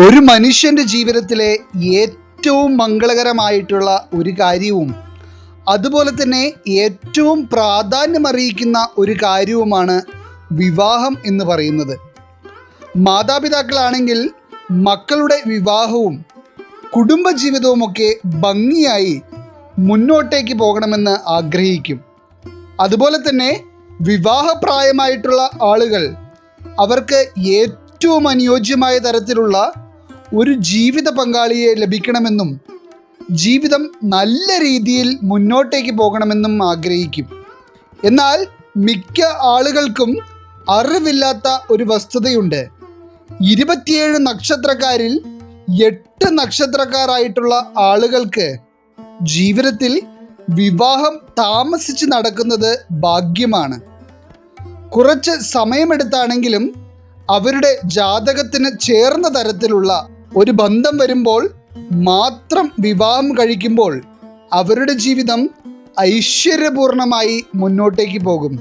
ഒരു മനുഷ്യന്റെ ജീവിതത്തിലെ ഏറ്റവും മംഗളകരമായിട്ടുള്ള ഒരു കാര്യവും അതുപോലെ തന്നെ ഏറ്റവും പ്രാധാന്യമറിയിക്കുന്ന ഒരു കാര്യവുമാണ് വിവാഹം എന്ന് പറയുന്നത്. മാതാപിതാക്കളാണെങ്കിൽ മക്കളുടെ വിവാഹവും കുടുംബജീവിതവുമൊക്കെ ഭംഗിയായി മുന്നോട്ടേക്ക് പോകണമെന്ന് ആഗ്രഹിക്കും. അതുപോലെ തന്നെ വിവാഹപ്രായമായിട്ടുള്ള ആളുകൾ അവർക്ക് ഏറ്റവും അനുയോജ്യമായ തരത്തിലുള്ള ഒരു ജീവിത പങ്കാളിയെ ലഭിക്കണമെന്നും ജീവിതം നല്ല രീതിയിൽ മുന്നോട്ടേക്ക് പോകണമെന്നും ആഗ്രഹിക്കും. എന്നാൽ മിക്ക ആളുകൾക്കും അറിവില്ലാത്ത ഒരു വസ്തുതയുണ്ട്. ഇരുപത്തിയേഴ് നക്ഷത്രക്കാരിൽ എട്ട് നക്ഷത്രക്കാരായിട്ടുള്ള ആളുകൾക്ക് ജീവിതത്തിൽ വിവാഹം താമസിച്ച് നടക്കുന്നത് ഭാഗ്യമാണ്. കുറച്ച് സമയമെടുത്താണെങ്കിലും അവരുടെ ജാതകത്തിന് ചേർന്ന തരത്തിലുള്ള ഒരു ബന്ധം വരുമ്പോൾ മാത്രം വിവാഹം കഴിക്കുമ്പോൾ അവരുടെ ജീവിതം ഐശ്വര്യപൂർണമായി മുന്നോട്ടേക്ക് പോകും.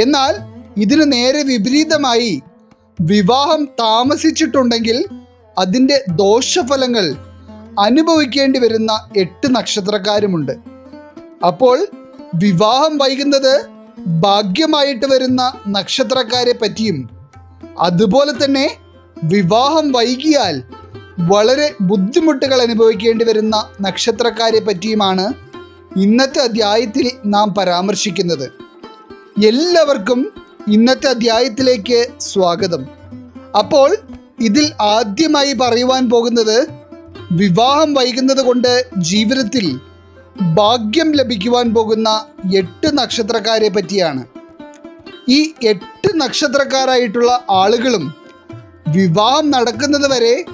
എന്നാൽ ഇതിന് നേരെ വിപരീതമായി വിവാഹം താമസിച്ചിട്ടുണ്ടെങ്കിൽ അതിന്റെ ദോഷഫലങ്ങൾ അനുഭവിക്കേണ്ടി വരുന്ന എട്ട് നക്ഷത്രക്കാരുമുണ്ട്. അപ്പോൾ വിവാഹം വൈകുന്നത് ഭാഗ്യമായിട്ട് വരുന്ന നക്ഷത്രക്കാരെ പറ്റിയും അതുപോലെ തന്നെ വിവാഹം വൈകിയാൽ വളരെ ബുദ്ധിമുട്ടുകൾ അനുഭവിക്കേണ്ടി വരുന്ന നക്ഷത്രക്കാരെ പറ്റിയുമാണ് ഇന്നത്തെ അധ്യായത്തിൽ നാം പരാമർശിക്കുന്നത്. എല്ലാവർക്കും ഇന്നത്തെ അധ്യായത്തിലേക്ക് സ്വാഗതം. അപ്പോൾ ഇതിൽ ആദ്യമായി പറയുവാൻ പോകുന്നത് വിവാഹം വൈകുന്നത് കൊണ്ട് ജീവിതത്തിൽ ഭാഗ്യം ലഭിക്കുവാൻ പോകുന്ന എട്ട് നക്ഷത്രക്കാരെ പറ്റിയാണ്. ഈ എട്ട് നക്ഷത്രക്കാരായിട്ടുള്ള ആളുകളും വിവാഹം നടക്കുന്നത് വരെ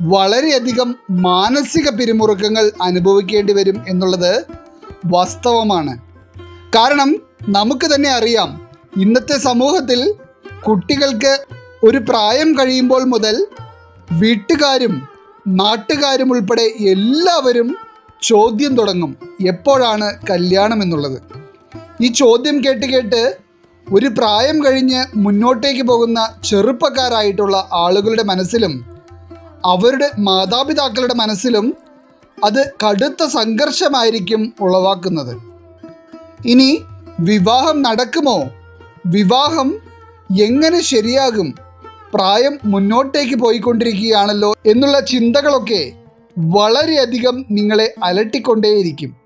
വളരെയധികം മാനസിക പിരിമുറുക്കങ്ങൾ അനുഭവിക്കേണ്ടി വരും എന്നുള്ളത് വാസ്തവമാണ്. കാരണം നമുക്ക് തന്നെ അറിയാം ഇന്നത്തെ സമൂഹത്തിൽ കുട്ടികൾക്ക് ഒരു പ്രായം കഴിയുമ്പോൾ മുതൽ വീട്ടുകാരും നാട്ടുകാരും ഉൾപ്പെടെ എല്ലാവരും ചോദ്യം തുടങ്ങും എപ്പോഴാണ് കല്യാണം എന്നുള്ളത്. ഈ ചോദ്യം കേട്ട് കേട്ട് ഒരു പ്രായം കഴിഞ്ഞ് മുന്നോട്ടേക്ക് പോകുന്ന ചെറുപ്പക്കാരായിട്ടുള്ള ആളുകളുടെ മനസ്സിലും അവരുടെ മാതാപിതാക്കളുടെ മനസ്സിലും അത് കടുത്ത സംഘർഷമായിരിക്കും ഉളവാക്കുന്നത്. ഇനി വിവാഹം നടക്കുമോ? വിവാഹം എങ്ങനെ ശരിയാകും? പ്രായം മുന്നോട്ടേക്ക് പോയിക്കൊണ്ടിരിക്കുകയാണല്ലോ എന്നുള്ള ചിന്തകളൊക്കെ വളരെയധികം നിങ്ങളെ അലട്ടിക്കൊണ്ടേയിരിക്കും.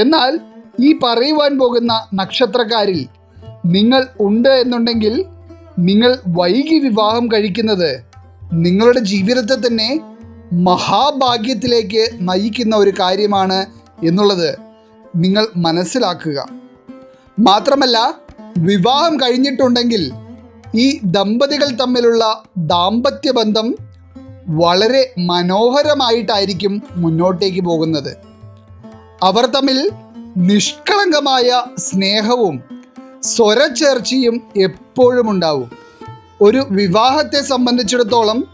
എന്നാൽ ഈ പറയുവാൻ പോകുന്ന നക്ഷത്രക്കാരിൽ നിങ്ങൾ ഉണ്ട് എന്നുണ്ടെങ്കിൽ നിങ്ങൾ വൈകി വിവാഹം കഴിക്കുന്നത് നിങ്ങളുടെ ജീവിതത്തെ തന്നെ മഹാഭാഗ്യത്തിലേക്ക് നയിക്കുന്ന ഒരു കാര്യമാണ് എന്നുള്ളത് നിങ്ങൾ മനസ്സിലാക്കുക. മാത്രമല്ല വിവാഹം കഴിഞ്ഞിട്ടുണ്ടെങ്കിൽ ഈ ദമ്പതികൾ തമ്മിലുള്ള ദാമ്പത്യ ബന്ധം വളരെ മനോഹരമായിട്ടായിരിക്കും മുന്നോട്ടേക്ക് പോകുന്നത്. അവർ തമ്മിൽ നിഷ്കളങ്കമായ സ്നേഹവും സ്വരച്ചേർച്ചയും എപ്പോഴും ഉണ്ടാവും. ഒരു വിവാഹത്തെ സംബന്ധിച്ചിടത്തോളം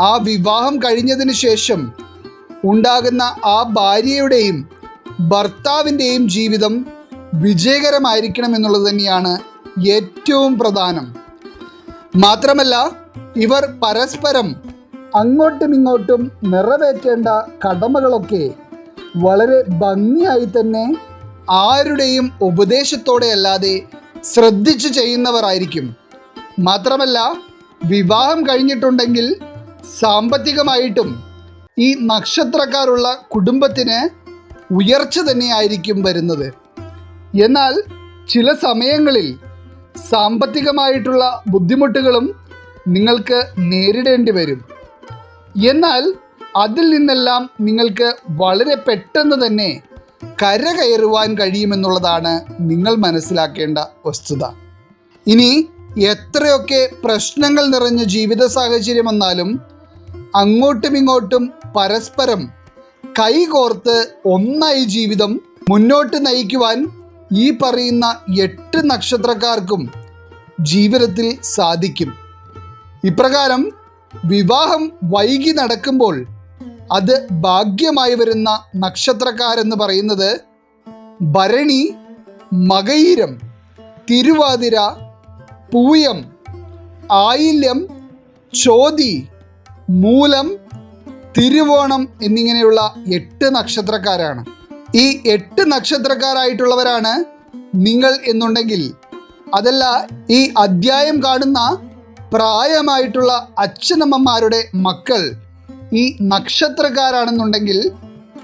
ആ വിവാഹം കഴിഞ്ഞതിന് ശേഷം ഉണ്ടാകുന്ന ആ ഭാര്യയുടെയും ഭർത്താവിന്റെയും ജീവിതം വിജയകരമായിരിക്കണം എന്നുള്ളത് തന്നെയാണ് ഏറ്റവും പ്രധാനം. മാത്രമല്ല ഇവർ പരസ്പരം അങ്ങോട്ടും ഇങ്ങോട്ടും നിറവേറ്റേണ്ട കടമകളൊക്കെ വളരെ ഭംഗിയായി തന്നെ ആരുടെയും ഉപദേശത്തോടെ അല്ലാതെ ശ്രദ്ധിച്ചു ചെയ്യുന്നവരായിരിക്കും. മാത്രമല്ല വിവാഹം കഴിഞ്ഞിട്ടുണ്ടെങ്കിൽ സാമ്പത്തികമായിട്ടും ഈ നക്ഷത്രക്കാരുള്ള കുടുംബത്തിന് ഉയർച്ച തന്നെയായിരിക്കും വരുന്നത്. എന്നാൽ ചില സമയങ്ങളിൽ സാമ്പത്തികമായിട്ടുള്ള ബുദ്ധിമുട്ടുകളും നിങ്ങൾക്ക് നേരിടേണ്ടി വരും. എന്നാൽ അതിൽ നിന്നെല്ലാം നിങ്ങൾക്ക് വളരെ പെട്ടെന്ന് തന്നെ കരകയറുവാൻ കഴിയുമെന്നുള്ളതാണ് നിങ്ങൾ മനസ്സിലാക്കേണ്ട വസ്തുത. ഇനി എത്രയൊക്കെ പ്രശ്നങ്ങൾ നിറഞ്ഞ ജീവിത സാഹചര്യം വന്നാലും അങ്ങോട്ടും ഇങ്ങോട്ടും പരസ്പരം കൈകോർത്ത് ഒന്നായി ജീവിതം മുന്നോട്ട് നയിക്കുവാൻ ഈ പറയുന്ന എട്ട് നക്ഷത്രക്കാർക്കും ജീവിതത്തിൽ സാധിക്കും. ഇപ്രകാരം വിവാഹം വൈകി നടക്കുമ്പോൾ അത് ഭാഗ്യമായി വരുന്ന നക്ഷത്രക്കാരെന്ന് പറയുന്നത് ഭരണി മകയിരം തിരുവാതിര പൂയം ആയില്യം ചോതി മൂലം തിരുവോണം എന്നിങ്ങനെയുള്ള എട്ട് നക്ഷത്രക്കാരാണ്. ഈ എട്ട് നക്ഷത്രക്കാരായിട്ടുള്ളവരാണ് നിങ്ങൾ എന്നുണ്ടെങ്കിൽ അതല്ല ഈ അദ്ധ്യായം കാണുന്ന പ്രായമായിട്ടുള്ള അച്ഛനമ്മമാരുടെ മക്കൾ ഈ നക്ഷത്രക്കാരാണെന്നുണ്ടെങ്കിൽ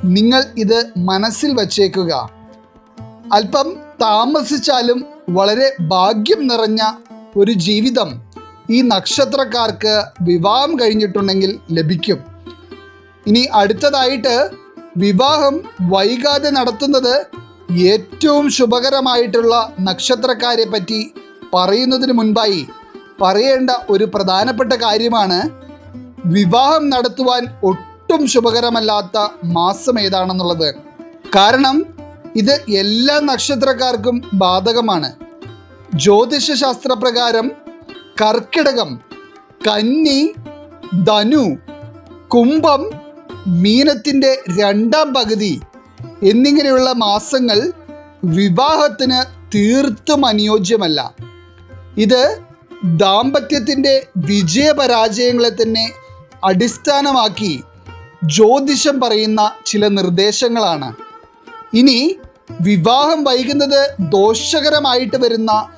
നിങ്ങൾ ഇത് മനസ്സിൽ വച്ചേക്കുക. അല്പം താമസിച്ചാലും വളരെ ഭാഗ്യം നിറഞ്ഞ ഒരു ജീവിതം. ഈ നക്ഷത്രക്കാർക്ക് വിവാഹം കഴിഞ്ഞിട്ടുണ്ടെങ്കിൽ ലഭിക്കും. ഇനി അടുത്തതായിട്ട് വിവാഹം വൈകാതെ നടത്തുന്നത് ഏറ്റവും ശുഭകരമായിട്ടുള്ള നക്ഷത്രക്കാരെ പറ്റി പറയുന്നതിന് മുൻപായി പറയേണ്ട ഒരു പ്രധാനപ്പെട്ട കാര്യമാണ് വിവാഹം നടത്തുവാൻ ഒട്ടും ശുഭകരമല്ലാത്ത മാസം ഏതാണെന്നുള്ളത്. കാരണം ഇത് എല്ലാ നക്ഷത്രക്കാർക്കും ബാധകമാണ്. ജ്യോതിഷ ശാസ്ത്രപ്രകാരം കർക്കിടകം കന്നി ധനു കുംഭം മീനത്തിന്റെ രണ്ടാം പകുതി എന്നിങ്ങനെയുള്ള മാസങ്ങൾ വിവാഹത്തിന് തീർത്തും അനുയോജ്യമല്ല. ഇത് ദാമ്പത്യത്തിന്റെ വിജയപരാജയങ്ങളെ തന്നെ അടിസ്ഥാനമാക്കി ജ്യോതിഷം പറയുന്ന ചില നിർദ്ദേശങ്ങളാണ്. ഇനി വിവാഹം വൈകുന്നത് ദോഷകരമായിട്ട് വരുന്ന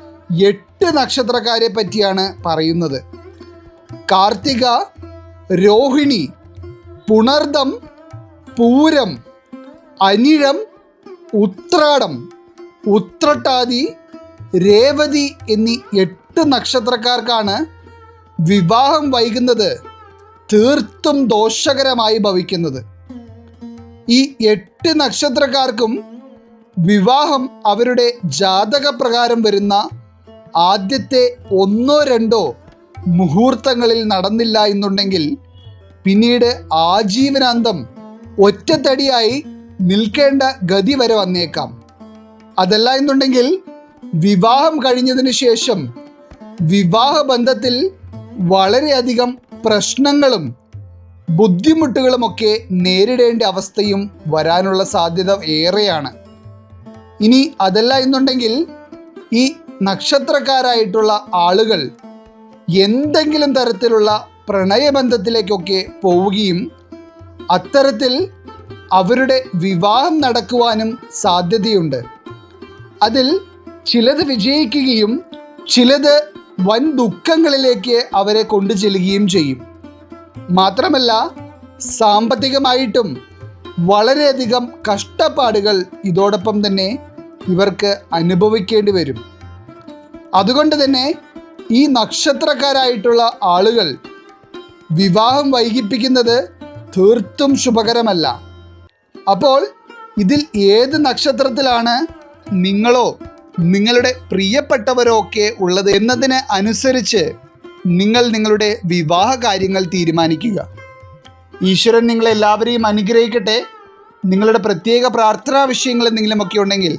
എട്ട് നക്ഷത്രക്കാരെ പറ്റിയാണ് പറയുന്നത്. കാർത്തിക രോഹിണി പുണർദം പൂരം അനിഴം ഉത്രാടം ഉത്രട്ടാതി രേവതി എന്നീ എട്ട് നക്ഷത്രക്കാർക്കാണ് വിവാഹം വൈകുന്നത് തീർത്തും ദോഷകരമായി ഭവിക്കുന്നത്. ഈ എട്ട് നക്ഷത്രക്കാർക്കും വിവാഹം അവരുടെ ജാതക പ്രകാരം വരുന്ന ആദ്യത്തെ ഒന്നോ രണ്ടോ മുഹൂർത്തങ്ങളിൽ നടന്നില്ല എന്നുണ്ടെങ്കിൽ പിന്നീട് ആജീവനാന്തം ഒറ്റത്തടിയായി നിൽക്കേണ്ട ഗതി വരെ വന്നേക്കാം. അതല്ല എന്നുണ്ടെങ്കിൽ വിവാഹം കഴിഞ്ഞതിന് ശേഷം വിവാഹ ബന്ധത്തിൽ വളരെയധികം പ്രശ്നങ്ങളും ബുദ്ധിമുട്ടുകളുമൊക്കെ നേരിടേണ്ട അവസ്ഥയും വരാനുള്ള സാധ്യത ഏറെയാണ്. ഇനി അതല്ല എന്നുണ്ടെങ്കിൽ ഈ നക്ഷത്രക്കാരായിട്ടുള്ള ആളുകൾ എന്തെങ്കിലും തരത്തിലുള്ള പ്രണയബന്ധത്തിലേക്കൊക്കെ പോവുകയും അത്തരത്തിൽ അവരുടെ വിവാഹം നടക്കുവാനും സാധ്യതയുണ്ട്. അതിൽ ചിലത് വിജയിക്കുകയും ചിലത് വൻ ദുഃഖങ്ങളിലേക്ക് അവരെ കൊണ്ടു ചെല്ലുകയും ചെയ്യും. മാത്രമല്ല സാമ്പത്തികമായിട്ടും വളരെയധികം കഷ്ടപ്പാടുകൾ ഇതോടൊപ്പം തന്നെ ഇവർക്ക് അനുഭവിക്കേണ്ടി വരും. അതുകൊണ്ട് തന്നെ ഈ നക്ഷത്രക്കാരായിട്ടുള്ള ആളുകൾ വിവാഹം വൈകിപ്പിക്കുന്നത് തീർത്തും ശുഭകരമല്ല. അപ്പോൾ ഇതിൽ ഏത് നക്ഷത്രത്തിലാണ് നിങ്ങളോ നിങ്ങളുടെ പ്രിയപ്പെട്ടവരോ ഒക്കെ ഉള്ളത് എന്നതിന് അനുസരിച്ച് നിങ്ങൾ നിങ്ങളുടെ വിവാഹ കാര്യങ്ങൾ തീരുമാനിക്കുക. ഈശ്വരൻ നിങ്ങളെല്ലാവരെയും അനുഗ്രഹിക്കട്ടെ. നിങ്ങളുടെ പ്രത്യേക പ്രാർത്ഥനാ വിഷയങ്ങൾ എന്തെങ്കിലുമൊക്കെ ഉണ്ടെങ്കിൽ